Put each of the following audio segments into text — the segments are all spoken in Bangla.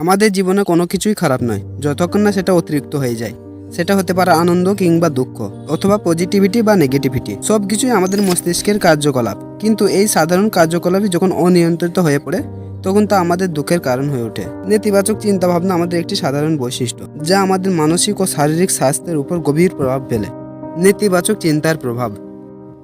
আমাদের জীবনে কোনো কিছুই খারাপ নয়, যতক্ষণ না সেটা অতিরিক্ত হয়ে যায়। সেটা হতে পারে আনন্দ কিংবা দুঃখ, অথবা পজিটিভিটি বা নেগেটিভিটি সব কিছুই আমাদের মস্তিষ্কের কার্যকলাপ। কিন্তু এই সাধারণ কার্যকলাপই যখন অনিয়ন্ত্রিত হয়ে পড়ে, তখন তা আমাদের দুঃখের কারণ হয়ে ওঠে। নেতিবাচক চিন্তাভাবনা আমাদের একটি সাধারণ বৈশিষ্ট্য, যা আমাদের মানসিক ও শারীরিক স্বাস্থ্যের উপর গভীর প্রভাব ফেলে। নেতিবাচক চিন্তার প্রভাব।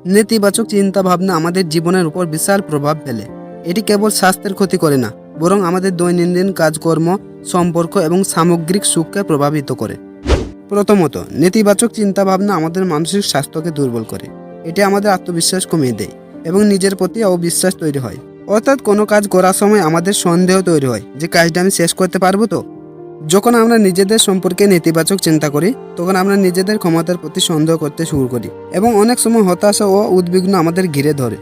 নেতিবাচক চিন্তাভাবনা আমাদের জীবনের উপর বিশাল প্রভাব ফেলে। এটি কেবল স্বাস্থ্যের ক্ষতি করে না বরং আমাদের দৈনন্দিন কাজকর্ম, সম্পর্ক এবং সামগ্রিক সুখকে প্রভাবিত করে। প্রথমত, নেতিবাচক চিন্তাভাবনা আমাদের মানসিক স্বাস্থ্যকে দুর্বল করে। এটি আমাদের আত্মবিশ্বাস কমিয়ে দেয় এবং নিজের প্রতি অবিশ্বাস তৈরি হয়। অর্থাৎ কোনো কাজ করার সময় আমাদের সন্দেহ তৈরি হয় যে কাজটা আমি শেষ করতে পারব তো? যখন আমরা নিজেদের সম্পর্কে নেতিবাচক চিন্তা করি, তখন আমরা নিজেদের ক্ষমতার প্রতি সন্দেহ করতে শুরু করি এবং অনেক সময় হতাশা ও উদ্বিগ্ন আমাদের ঘিরে ধরে।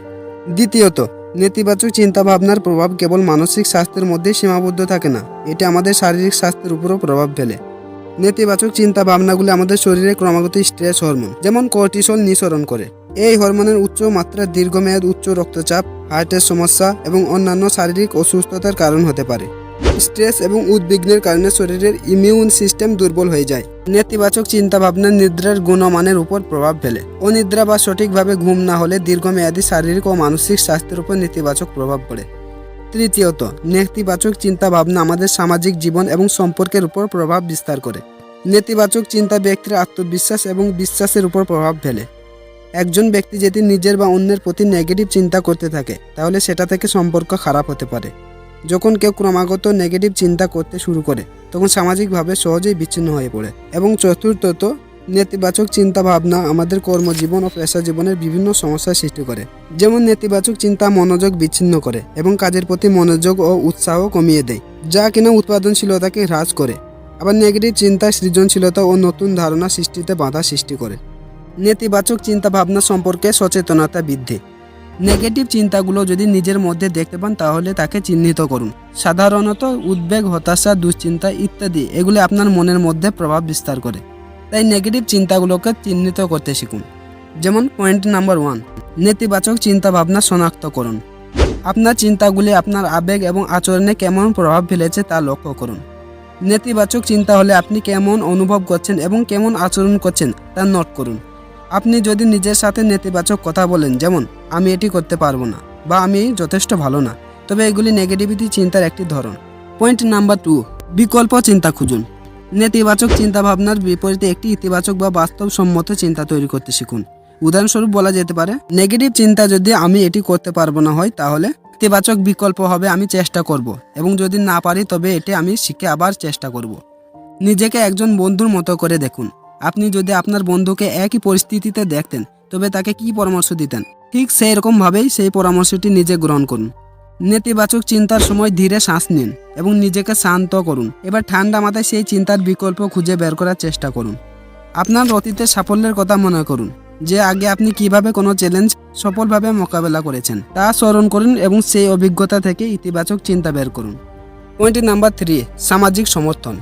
দ্বিতীয়ত নেতিবাচক চিন্তা ভাবনার প্রভাব কেবল মানসিক স্বাস্থ্যের মধ্যে সীমাবদ্ধ থাকে না, এটি আমাদের শারীরিক স্বাস্থ্যের উপরও প্রভাব ফেলে। নেতিবাচক চিন্তা ভাবনাগুলি আমাদের শরীরে ক্রমাগত স্ট্রেস হরমোন, যেমন কর্টিসল নিঃসরণ করে। এই হরমোনের উচ্চ মাত্রা, দীর্ঘমেয়াদ উচ্চ রক্তচাপ, হার্টের সমস্যা এবং অন্যান্য শারীরিক অসুস্থতার কারণ হতে পারে। স্ট্রেস এবং উদ্বিগ্নের কারণে শরীরের ইমিউন সিস্টেম দুর্বল হয়ে যায়। নেতিবাচক চিন্তা ভাবনা নিদ্রার গুণমানের উপর প্রভাব ফেলে। অনিদ্রা বা সঠিকভাবে ঘুম না হলে দীর্ঘমেয়াদী শারীরিক ও মানসিক স্বাস্থ্যের উপর নেতিবাচক প্রভাব পড়ে। তৃতীয়ত, নেতিবাচক চিন্তা ভাবনা আমাদের সামাজিক জীবন এবং সম্পর্কের উপর প্রভাব বিস্তার করে। নেতিবাচক চিন্তা ব্যক্তির আত্মবিশ্বাস এবং বিশ্বাসের উপর প্রভাব ফেলে। একজন ব্যক্তি যদি নিজের বা অন্যের প্রতি নেগেটিভ চিন্তা করতে থাকে, তাহলে সেটা থেকে সম্পর্ক খারাপ হতে পারে। যখন কেউ ক্রমাগত নেগেটিভ চিন্তা করতে শুরু করে, তখন সামাজিকভাবে সহজেই বিচ্ছিন্ন হয়ে পড়ে। এবং চতুর্থত, নেতিবাচক চিন্তা ভাবনা আমাদের কর্মজীবন ও পেশা জীবনের বিভিন্ন সমস্যার সৃষ্টি করে। যেমন নেতিবাচক চিন্তা মনোযোগ বিচ্ছিন্ন করে এবং কাজের প্রতি মনোযোগ ও উৎসাহ কমিয়ে দেয়, যা কিনা উৎপাদনশীলতাকে হ্রাস করে। আবার নেগেটিভ চিন্তা সৃজনশীলতা ও নতুন ধারণা সৃষ্টিতে বাধা সৃষ্টি করে। নেতিবাচক চিন্তা ভাবনা সম্পর্কে সচেতনতা বৃদ্ধি। নেগেটিভ চিন্তাগুলো যদি নিজের মধ্যে দেখতে পান, তাহলে তাকে চিহ্নিত করুন। সাধারণত উদ্বেগ, হতাশা, দুশ্চিন্তা ইত্যাদি, এগুলি আপনার মনের মধ্যে প্রভাব বিস্তার করে। তাই নেগেটিভ চিন্তাগুলোকে চিহ্নিত করতে শিখুন। যেমন পয়েন্ট নাম্বার ওয়ান, নেতিবাচক চিন্তা ভাবনা শনাক্ত করুন। আপনার চিন্তাগুলি আপনার আবেগ এবং আচরণে কেমন প্রভাব ফেলেছে তা লক্ষ্য করুন। নেতিবাচক চিন্তা হলে আপনি কেমন অনুভব করছেন এবং কেমন আচরণ করছেন তা নোট করুন। আপনি যদি নিজের সাথে নেতিবাচক কথা বলেন, যেমন, আমি এটি করতে পারব না বা, আমি যথেষ্ট ভালো না তবে এগুলি নেগেটিভিটি চিন্তার একটি ধরন। পয়েন্ট নাম্বার টু বিকল্প চিন্তা খুঁজুন। নেতিবাচক চিন্তাভাবনার বিপরীতে একটি ইতিবাচক বা বাস্তবসম্মত চিন্তা তৈরি করতে শিখুন। উদাহরণস্বরূপ বলা যেতে পারে, নেগেটিভ চিন্তা যদি আমি এটি করতে পারব না হয়, তাহলে ইতিবাচক বিকল্প হবে, আমি চেষ্টা করব। এবং যদি না পারি, তবে এটি আমি শিখে আবার চেষ্টা করব। নিজেকে একজন বন্ধুর মতো করে দেখুন। আপনি যদি আপনার বন্ধুকে একই পরিস্থিতিতে দেখতেন, তবে তাকে কি পরামর্শ দিতেন? ঠিক সেই রকমভাবেই সেই পরামর্শটি নিজে গ্রহণ করুন। নেতিবাচক চিন্তার সময় ধীরে শ্বাস নিন এবং নিজেকে শান্ত করুন। এবার ঠান্ডা মাথায় সেই চিন্তার বিকল্প খুঁজে বের করার চেষ্টা করুন। আপনার অতীতের সাফল্যের কথা মনে করুন, যে আগে আপনি কীভাবে কোনো চ্যালেঞ্জ সফলভাবে মোকাবেলা করেছেন, তা স্মরণ করুন এবং সেই অভিজ্ঞতা থেকে ইতিবাচক চিন্তা বের করুন। পয়েন্ট নাম্বার থ্রি, সামাজিক সমর্থন।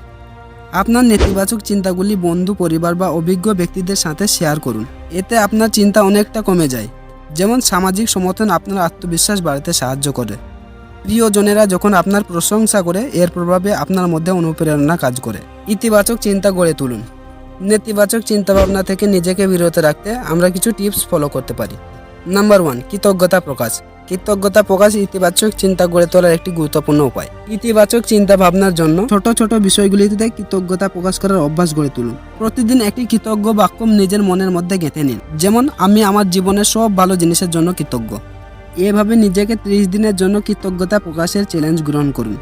আপনার নেতিবাচক চিন্তাগুলি বন্ধু, পরিবার বা অভিজ্ঞ ব্যক্তিদের সাথে শেয়ার করুন। এতে আপনার চিন্তা অনেকটা কমে যায়। যেমন সামাজিক সমর্থন আপনার আত্মবিশ্বাস বাড়াতে সাহায্য করে। প্রিয়জনেরা যখন আপনার প্রশংসা করে, এর প্রভাবে আপনার মধ্যে অনুপ্রেরণা কাজ করে। ইতিবাচক চিন্তা গড়ে তুলুন। নেতিবাচক চিন্তাভাবনা থেকে নিজেকে বিরত রাখতে আমরা কিছু টিপস ফলো করতে পারি। নাম্বার ওয়ান কৃতজ্ঞতা প্রকাশ। কৃতজ্ঞতা প্রকাশ ইতিবাচক চিন্তা গড়ে তোলার একটি গুরুত্বপূর্ণ উপায়। ইতিবাচক চিন্তা ভাবনার জন্য ছোট ছোট বিষয়গুলিতে কৃতজ্ঞতা প্রকাশ করার অভ্যাস গড়ে তুলুন। প্রতিদিন একটি কৃতজ্ঞ বাক্য নিজের মনের মধ্যে গেঁথে নিন। যেমন, আমি আমার জীবনের সব ভালো জিনিসের জন্য কৃতজ্ঞ। এভাবে নিজেকে ত্রিশ দিনের জন্য কৃতজ্ঞতা প্রকাশের চ্যালেঞ্জ গ্রহণ করুন।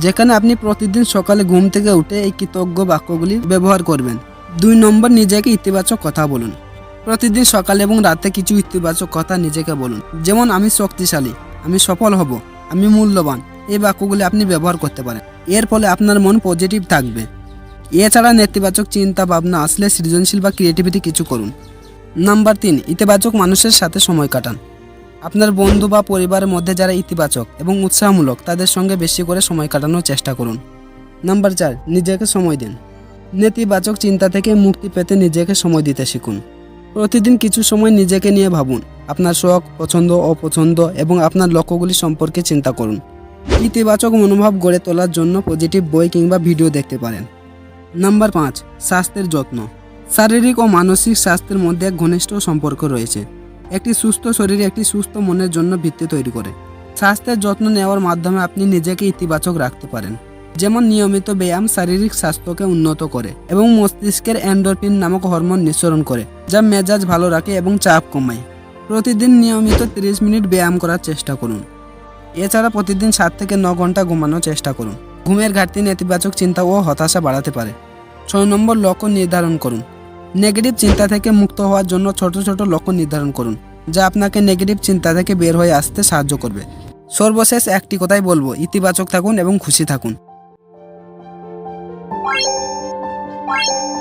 যেখানে আপনি প্রতিদিন সকালে ঘুম থেকে উঠে এই কৃতজ্ঞ বাক্যগুলি ব্যবহার করবেন। দুই নম্বর, নিজেকে ইতিবাচক কথা বলুন। প্রতিদিন সকালে এবং রাতে কিছু ইতিবাচক কথা নিজেকে বলুন। যেমন, আমি শক্তিশালী, আমি সফল হব, আমি মূল্যবান, এই বাক্যগুলি আপনি ব্যবহার করতে পারেন। এর ফলে আপনার মন পজিটিভ থাকবে। এছাড়া নেতিবাচক চিন্তা ভাবনা আসলে সৃজনশীল বা ক্রিয়েটিভিটি কিছু করুন। নাম্বার তিন, ইতিবাচক মানুষের সাথে সময় কাটান। আপনার বন্ধু বা পরিবারের মধ্যে যারা ইতিবাচক এবং উৎসাহমূলক, তাদের সঙ্গে বেশি করে সময় কাটানোর চেষ্টা করুন। নাম্বার চার, নিজেকে সময় দিন। নেতিবাচক চিন্তা থেকে মুক্তি পেতে নিজেকে সময় দিতে শিখুন। প্রতিদিন কিছু সময় নিজেকে নিয়ে ভাবুন। আপনার শখ, পছন্দ, অপছন্দ এবং আপনার লক্ষ্যগুলি সম্পর্কে চিন্তা করুন। ইতিবাচক মনোভাব গড়ে তোলার জন্য পজিটিভ বই কিংবা ভিডিও দেখতে পারেন। নাম্বার পাঁচ, স্বাস্থ্যের যত্ন। শারীরিক ও মানসিক স্বাস্থ্যের মধ্যে এক ঘনিষ্ঠ সম্পর্ক রয়েছে। একটি সুস্থ শরীর একটি সুস্থ মনের জন্য ভিত্তি তৈরি করে। স্বাস্থ্যের যত্ন নেওয়ার মাধ্যমে আপনি নিজেকে ইতিবাচক রাখতে পারেন। যেমন নিয়মিত ব্যায়াম শারীরিক স্বাস্থ্যকে উন্নত করে এবং মস্তিষ্কের এন্ডোরফিন নামক হরমোন নিঃসরণ করে, যা মেজাজ ভালো রাখে এবং চাপ কমায়। প্রতিদিন নিয়মিত 30 মিনিট ব্যায়াম করার চেষ্টা করুন। এছাড়া প্রতিদিন সাত থেকে ন ঘণ্টা ঘুমানোর চেষ্টা করুন। ঘুমের ঘাটতি নেতিবাচক চিন্তা ও হতাশা বাড়াতে পারে। ছয় নম্বর লক্ষ্য নির্ধারণ করুন। নেগেটিভ চিন্তা থেকে মুক্ত হওয়ার জন্য ছোট ছোট লক্ষ্য নির্ধারণ করুন, যা আপনাকে নেগেটিভ চিন্তা থেকে বের হয়ে আসতে সাহায্য করবে। সর্বশেষ একটি কথাই বলব, ইতিবাচক থাকুন এবং খুশি থাকুন। Bye.